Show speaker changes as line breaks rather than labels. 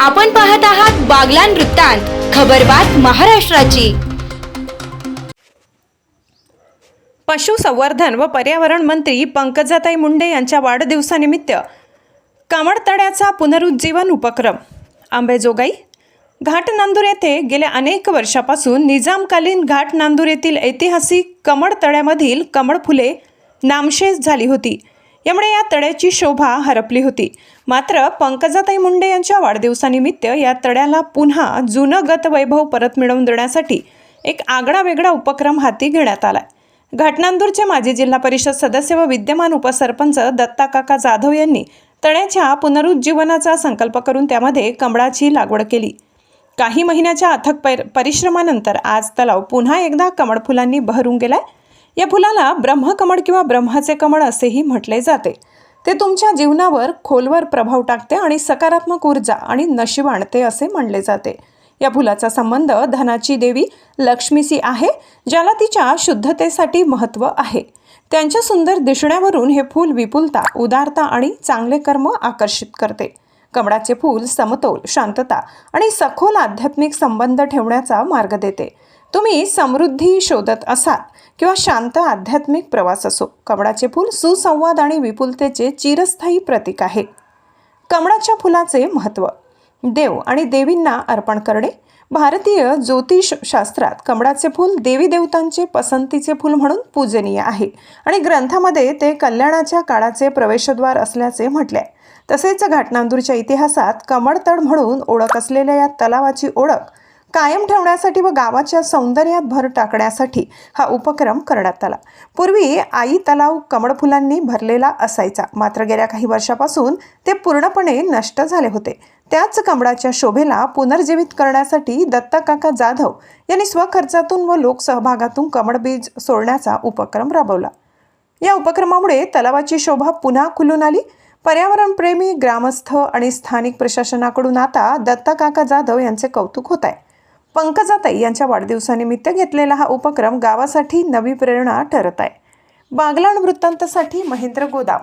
आपण पाहत आहात बागलान वृत्तांत खबरबात महाराष्ट्राची.
पशुसंवर्धन व पर्यावरण मंत्री पंकजाताई मुंडे यांच्या वाढदिवसानिमित्त कामडतड्याचा पुनरुज्जीवन उपक्रम. आंबेजोगाई घाट नांदूर येथे गेल्या अनेक वर्षापासून निजामकालीन घाट नांदूर येथील ऐतिहासिक कमळ तळ्यामधील कमळ फुले नामशेष झाली होती. यामुळे या तळ्याची शोभा हरपली होती. मात्र पंकजाताई मुंडे यांच्या वाढदिवसानिमित्त या तळ्याला पुन्हा जुनं गतवैभव परत मिळवून देण्यासाठी एक आगळा वेगळा उपक्रम हाती घेण्यात आला घाटनांदूरचे माजी जिल्हा परिषद सदस्य व विद्यमान उपसरपंच दत्ताकाका जाधव यांनी तळ्याच्या पुनरुज्जीवनाचा संकल्प करून त्यामध्ये कमळाची लागवड केली. काही महिन्याच्या अथक पैर परिश्रमानंतर आज तलाव पुन्हा एकदा कमळ फुलांनी बहरून गेलाय. या फुलाला ब्रह्मकमळ किंवा ब्रह्माचे कमळ असेही म्हटले जाते. ते तुमच्या जीवनावर खोलवर प्रभाव टाकते आणि सकारात्मक ऊर्जा आणि नशीब आणते असे म्हणले जाते. या फुलाचा संबंध धनाची देवी लक्ष्मीशी आहे ज्याला तिच्या शुद्धतेसाठी महत्त्व आहे. त्यांच्या सुंदर दिसण्यावरून हे फूल विपुलता उदारता आणि चांगले कर्म आकर्षित करते. कमळाचे फूल समतोल शांतता आणि सखोल आध्यात्मिक संबंध ठेवण्याचा मार्ग देते. तुम्ही समृद्धी शोधत असाल किंवा शांत आध्यात्मिक प्रवास असो कमळाचे फूल सुसंवाद आणि विपुलतेचे चिरस्थायी प्रतीक आहे. कमळाच्या फुलाचे महत्त्व देव आणि देवींना अर्पण करणे. भारतीय ज्योतिष शास्त्रात कमळाचे फूल देवी देवतांचे पसंतीचे फूल म्हणून पूजनीय आहे आणि ग्रंथामध्ये ते कल्याणाच्या काळाचे प्रवेशद्वार असल्याचे म्हटले तसेच घाटनांदूरच्या इतिहासात कमळतड म्हणून ओळख असलेल्या या तलावाची ओळख कायम ठेवण्यासाठी व गावाच्या सौंदर्यात भर टाकण्यासाठी हा उपक्रम करण्यात आला. पूर्वी आई तलाव कमळफुलांनी भरलेला असायचा. मात्र गेल्या काही वर्षापासून ते पूर्णपणे नष्ट झाले होते. त्याच कमळाच्या शोभेला पुनर्जीवित करण्यासाठी दत्तकाका जाधव यांनी स्वखर्चातून व लोकसहभागातून कमळबीज सोडण्याचा उपक्रम राबवला. या उपक्रमामुळे तलावाची शोभा पुन्हा खुलून आली. पर्यावरणप्रेमी ग्रामस्थ आणि स्थानिक प्रशासनाकडून आता दत्तकाका जाधव यांचे कौतुक होत आहे. पंकजाताई यांच्या वाढदिवसानिमित्त घेतलेला हा उपक्रम गावासाठी नवी प्रेरणा ठरत आहे. बागलाण वृत्तांतासाठी महेंद्र गोदाम